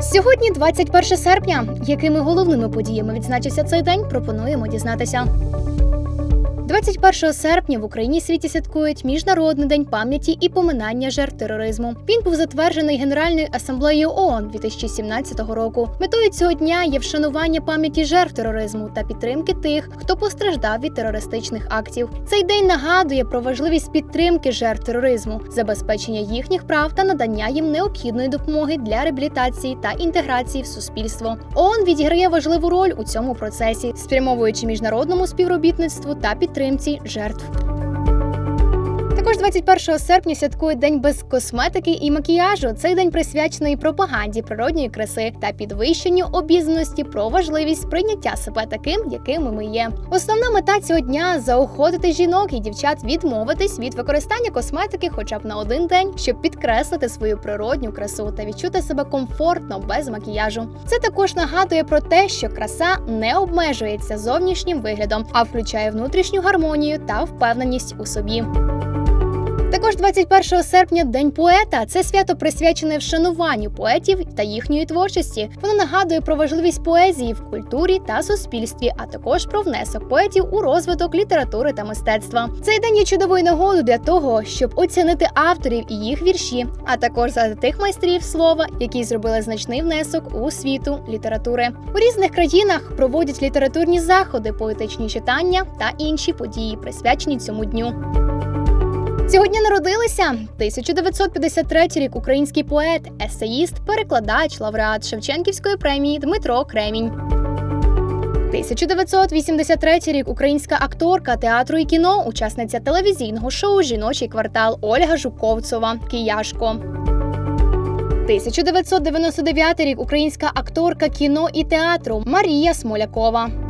Сьогодні 21 серпня. Якими головними подіями відзначився цей день, пропонуємо дізнатися. 21 серпня в Україні світі святкують Міжнародний день пам'яті і поминання жертв тероризму. Він був затверджений Генеральною асамблеєю ООН 2017 року. Метою цього дня є вшанування пам'яті жертв тероризму та підтримки тих, хто постраждав від терористичних актів. Цей день нагадує про важливість підтримки жертв тероризму, забезпечення їхніх прав та надання їм необхідної допомоги для реабілітації та інтеграції в суспільство. ООН відіграє важливу роль у цьому процесі, спрямовуючи міжнародному співробітництву та підтримці жертв. Також 21 серпня святкують день без косметики і макіяжу. Цей день присвячений пропаганді природньої краси та підвищенню обізнаності про важливість сприйняття себе таким, якими ми є. Основна мета цього дня заохотити жінок і дівчат відмовитись від використання косметики, хоча б на один день, щоб підкреслити свою природню красу та відчути себе комфортно без макіяжу. Це також нагадує про те, що краса не обмежується зовнішнім виглядом, а включає внутрішню гармонію та впевненість у собі. Також 21 серпня День поета. Це свято присвячене вшануванню поетів та їхньої творчості. Воно нагадує про важливість поезії в культурі та суспільстві, а також про внесок поетів у розвиток літератури та мистецтва. Цей день є чудовою нагодою для того, щоб оцінити авторів і їх вірші, а також за тих майстрів слова, які зробили значний внесок у світу літератури. У різних країнах проводять літературні заходи, поетичні читання та інші події, присвячені цьому дню. Цього дня народилися 1953 рік український поет, есеїст, перекладач, лауреат Шевченківської премії Дмитро Кремінь. 1983 рік українська акторка театру і кіно, учасниця телевізійного шоу Жіночий квартал Ольга Жуковцова Кияшко. 1999 рік українська акторка кіно і театру Марія Смолякова.